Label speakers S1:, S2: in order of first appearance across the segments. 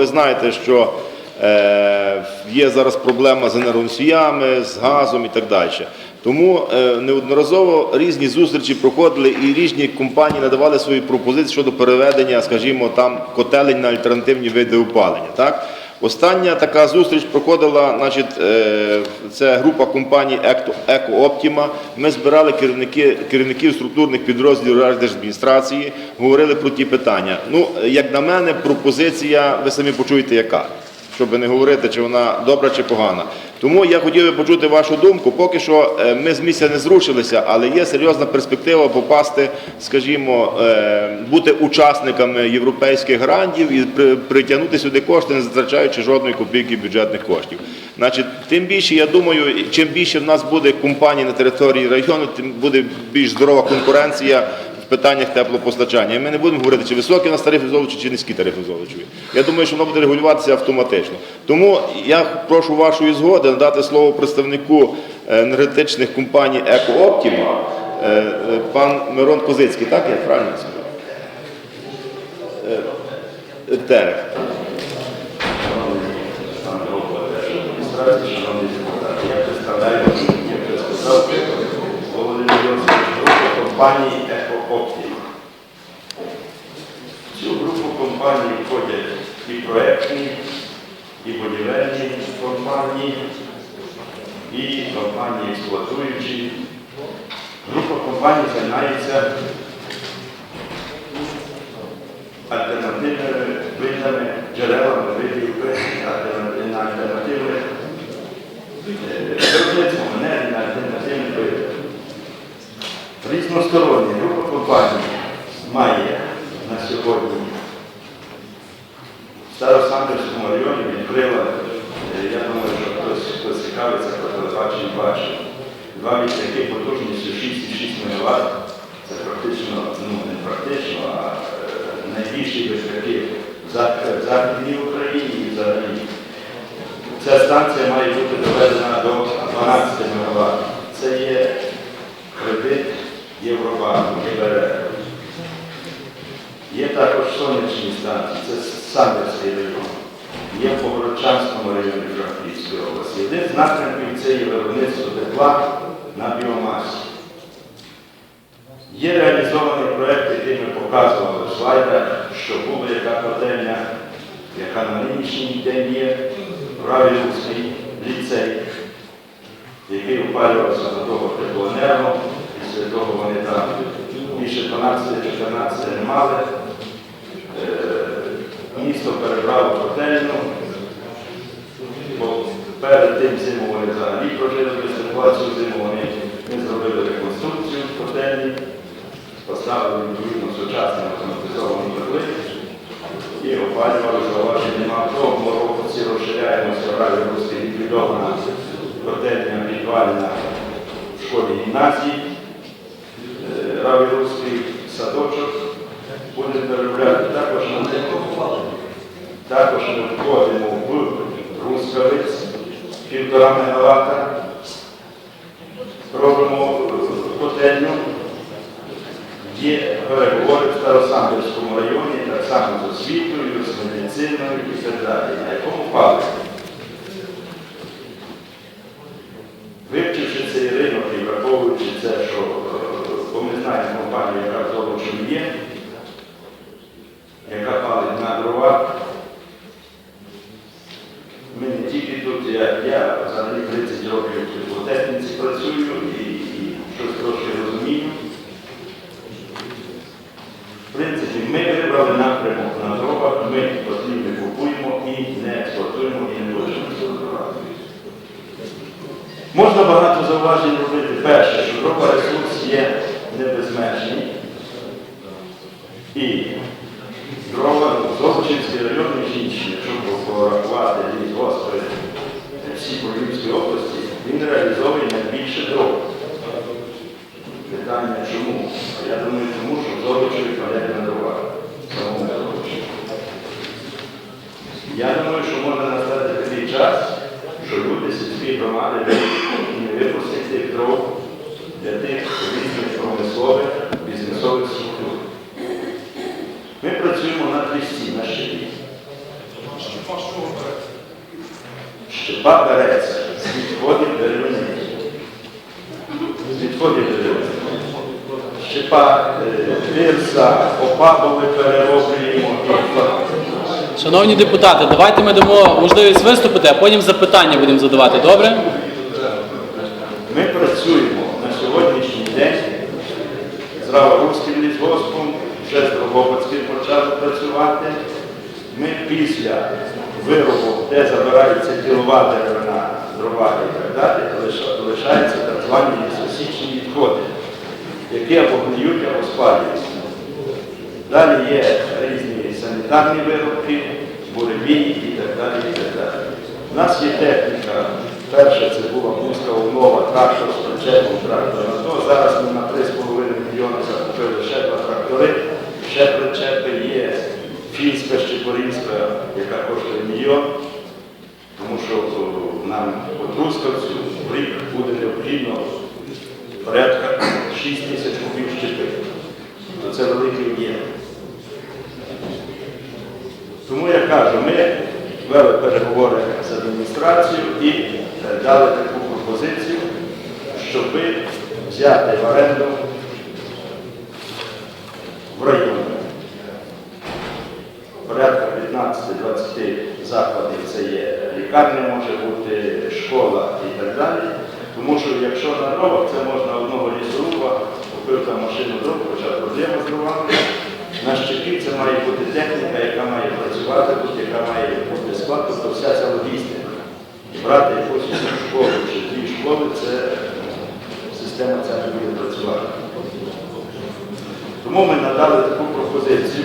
S1: Ви знаєте, що е, є зараз проблема з енергоносіями, з газом і так далі. Тому е, неодноразово різні зустрічі проходили і різні компанії надавали свої пропозиції щодо переведення, скажімо, там котелень на альтернативні види опалення. Так? Остання така зустріч проходила, значить, е, це група компаній «Екто- «Еко-Оптіма». Ми збирали керівники, керівників структурних підрозділів Держадміністрації, говорили про ті питання. Ну, як на мене, пропозиція, ви самі почуєте, яка щоб не говорити, чи вона добра чи погана. Тому я хотів би почути вашу думку. Поки що е, ми з місця не зрушилися, але є серйозна перспектива попасти, скажімо, е, бути учасниками європейських грантів і при- притягнути сюди кошти, не затрачаючи жодної копійки бюджетних коштів. Значить, тим більше, я думаю, чим більше в нас буде компаній на території району, тим буде більш здорова конкуренція питаннях теплопостачання. І ми не будемо говорити, чи високі у нас тарифи золочі, чи низькі тарифи золочові. Я думаю, що воно буде регулюватися автоматично. Тому я прошу вашої згоди надати слово представнику е, енергетичних компаній «Еко-Оптіма», е, е, пан Мирон Козицький, так я правильно сказав? Е, Терех.
S2: я представляю, як я сказав, групу компанії «Екооптіма». Цю групу компаній входять і проектні, і будівельні компанії, і компанії експлуатуючі. Група компаній займається альтернативними видами, джерелами видів альтернативних е, виробництвом енергії на альтернативних видів. Різностороння група компаній має на сьогодні в Старосамбірському районі відкрила, е, я думаю, що хтось, хто цікавиться про телебачення, бачив, два вітряки потужністю 6,6 МВт. Це практично, ну не практично, а е, найбільші вітряки в Зах- в Західній Україні взагалі. Ця станція має бути доведена до 12 МВт. Це є кредит Євробанку, ЄБР. Є також сонячні станції, це Самбірський район. Є в Погородчанському районі Франківської області. Один з напрямків це є виробництво тепла на біомасі. Є реалізований проєкт, який ми показували в слайдах, що була яка котельня, яка на нинішній день є, Равілівський ліцей, який опалювався до того теплоенерго, після того вони там більше 12-14 не мали. Е, Місто перебрало котельну, бо перед тим зиму вони взагалі прожили ситуацію зиму, вони ми зробили реконструкцію котельні, поставили відповідно сучасні автоматизовані котли і опалювали зауваження нема того року ці розширяємося в Раві Руській ліквідована котельня підвальна в школі гімназії. Е, Раві Руський садочок буде переробляти також на також ми входимо в Рускавець, півтора мегаватта, робимо е, котельню. Є переговори в Старосамбірському районі, так само з освітою, з медициною і так далі. На якому паливі? Вивчивши цей ринок і враховуючи це, що е, бо ми знаємо компанію, яка в Золочеві є, яка палить на дрова. Ми не тільки тут, я, я взагалі 30 років в теплотехніці працюю і, і щось трошки розумію. В принципі, ми вибрали напрямок на дорогах, ми потрібно купуємо і не експлуатуємо, і не хочемо експлуатувати. Можна багато зауважень робити. Перше, що дрова ресурс є не безмежний. І дрова, Золочівський район, між іншим, якщо порахувати ліс Господи, всі по Львівській області, він реалізовує найбільше дров. Питання чому? Я думаю, тому що в Золочеві палять на дрова. Самому Золочеві. Я думаю, що може настати такий час, що люди сільські громади не випустять тих дров для тих різних промислових, бізнесових структур. Ми працюємо на трісті, на щиті. Щепа береться з відходів деревини. З відходів деревини. Щепа е, тирса, опабове перероблюємо
S3: Шановні депутати, давайте ми дамо можливість виступити, а потім запитання будемо задавати. Добре?
S2: Ми працюємо на сьогоднішній день з Раворуським лісгоспом, вже з Дрогобицьким почали працювати. Ми після виробу, де забирається ділова деревина, дрова і так далі, лиш- лишаються так звані лісосічні відходи, які або гниють, або спалюються. Далі є різні санітарні виробки, буревії і так далі. І так далі. У нас є техніка. Перша це була муска умова, трактор з причепом трактора. То зараз ми на 3,5 мільйони закупили ще два трактори, ще причепи є фінська Щепорівська, яка коштує мільйон. Тому що нам по Трускавцю в рік буде необхідно порядка 6 тисяч кубів щепи. То Це великий об'єм. Тому я кажу, ми вели переговори з адміністрацією і е, дали таку пропозицію, щоб взяти в оренду в районі порядка 15-20 закладів це є лікарня, може бути школа і так далі. Тому що дровах, це можна одного лісоруба, купив там машину дров, хоча проблема з дровами. На щепі це має бути техніка, яка має працювати тут, яка має бути склад, тобто вся ця логістика. Брати якусь школу чи дві школи, це система ця не буде працювати. Тому ми надали таку пропозицію.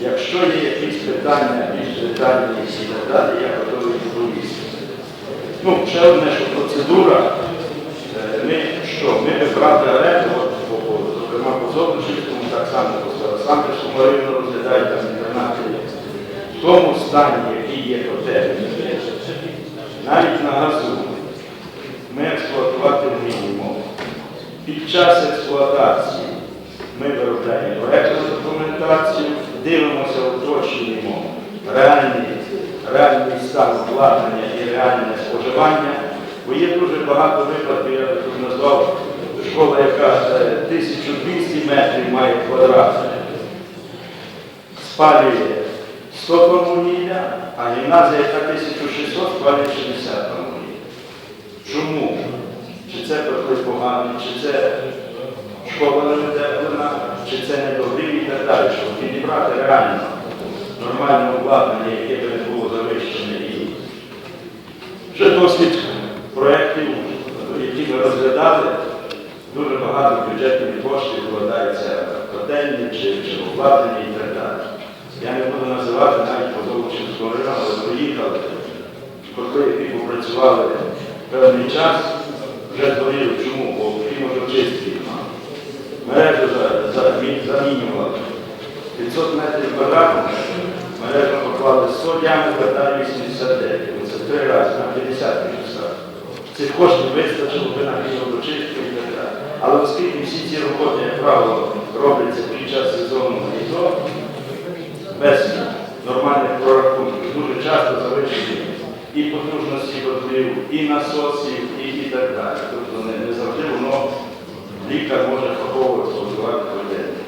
S2: Якщо є якісь питання, більш детальні і так далі, я готовий відповісти. Ну, ще одне, що процедура, е, вибрали оренду, зокрема по Золочівському, так само Старосамбірському району розглядають там інтернати. В тому стані, який є котель, навіть на газу ми експлуатувати вміємо. Під час експлуатації ми виробляємо проєктну документацію, дивимося, уточнюємо реальний, реальний стан обладнання і реальне споживання. Бо є дуже багато випадків, я тут назвав школа, яка е, 1200 метрів має квадратних, спалює 100 тонн а гімназія, яка 1600, спалює 60 тонн. Чому? Чи це приклади поганий, чи це школа не видеклена, чи це недогрів і так далі, щоб підібрати реально нормальне обладнання, яке би не було завищене. І вже досвід проєктів, які ми розглядали, дуже багато бюджетних коштів вкладається в котельні чи, в обладнання і так далі. Я не буду називати навіть по Золочівському району, але приїхали, коли попрацювали певний час, вже згоріли. Чому? Бо кліматочистки немає. Мережу за- за- замінювали. 500 метрів квадратних, мережу поклали 100 діаметр, далі 89. Це три рази на 50 місяців. Цих коштів вистачило би на далі. Але оскільки всі ці роботи, як правило, робляться під час сезону і то, без нормальних прорахунків, дуже часто завищені і потужності котлів, і насосів, і, і так далі. Тобто не, не завжди воно лікар може фахово експлуатувати воєнні.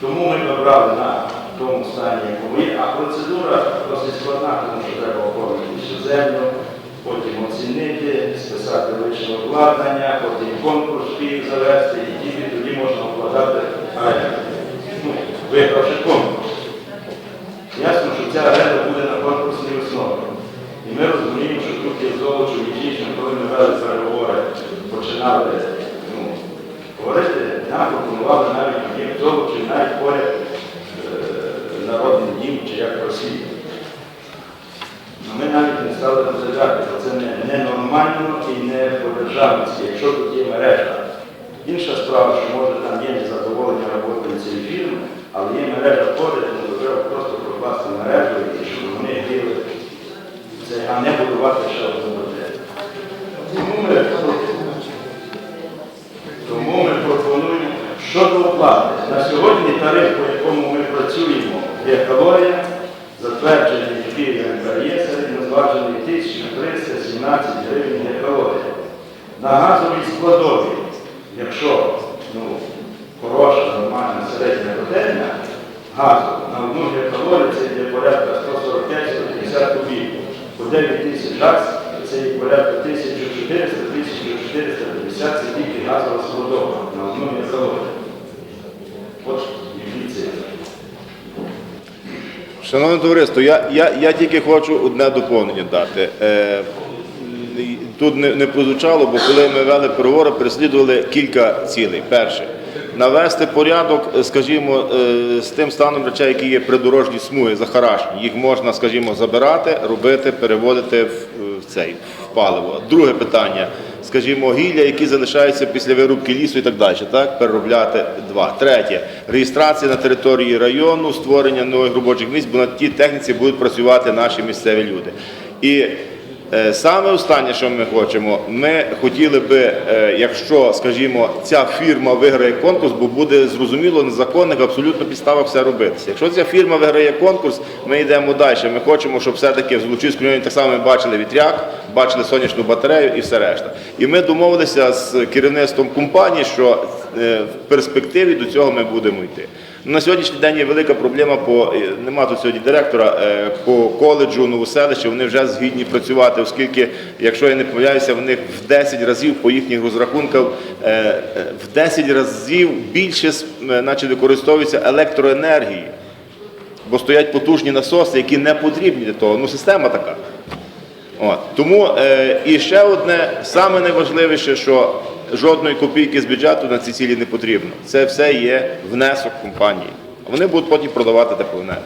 S2: Тому ми добрали на тому стані, якому є, а процедура досить складна, тому що треба оформити всю землю, потім оцінити, списати лише обладнання, потім конкурс пік завести, і тільки тоді можна обладнати оренду. Ну, вигравши конкурс. Ясно, що ця оренда буде на конкурсній основі. І ми розуміємо, що тут є золочу і коли ми вели переговори, починали ну, говорити, нам пропонували навіть об'єкт золочу, навіть поряд е, народний дім чи як Росія. Ну, Ми навіть не стали розглядати, бо це не- ненормально і не по-державницьки, якщо тут є мережа. Інша справа, що може там є незадоволення роботою цієї фірми, але є мережа поряд, то треба просто прокласти мережу і щоб вони діяли це, а не будувати ще одну модель. Тому ми, тому пропонуємо щодо оплати. На сьогодні тариф, по якому ми працюємо, є калорія, за затверджений Києвом МКЄ середньозважений 1317 гривень гектолорія. На газовій складові, якщо ну, хороша, нормальна середня котельня, газу на одну гектолорію це йде порядка 145-150 кубів. По 9 тисяч газ це є порядка 1400-1450 це тільки газова складова на одну гектолорію. От.
S1: Шановне товариство, я, я, я тільки хочу одне доповнення дати. Е, тут не, не прозвучало, бо коли ми вели переговори, переслідували кілька цілей. Перше, навести порядок, е, скажімо, е, з тим станом речей, які є придорожні смуги, захарашені. Їх можна, скажімо, забирати, робити, переводити в, в цей в паливо. Друге питання, скажімо, гілля, які залишаються після вирубки лісу і так далі, так, переробляти два. Третє, реєстрація на території району, створення нових робочих місць, бо на тій техніці будуть працювати наші місцеві люди. І Е, Саме останнє, що ми хочемо, ми хотіли би, е, якщо, скажімо, ця фірма виграє конкурс, бо буде зрозуміло на законних абсолютно підставах все робитися. Якщо ця фірма виграє конкурс, ми йдемо далі. Ми хочемо, щоб все-таки в Злочинському районі так само бачили вітряк, бачили сонячну батарею і все решта. І ми домовилися з керівництвом компанії, що е, в перспективі до цього ми будемо йти. На сьогоднішній день є велика проблема по е, нема тут сьогодні директора е, по коледжу Новоселище. Вони вже згідні працювати, оскільки, якщо я не помиляюся, в них в 10 разів по їхніх розрахунках е, в 10 разів більше наче використовується електроенергії, бо стоять потужні насоси, які не потрібні для того. Ну система така. От. Тому і ще одне, саме найважливіше, що жодної копійки з бюджету на ці цілі не потрібно. Це все є внесок компанії. Вони будуть потім продавати теплоенергію.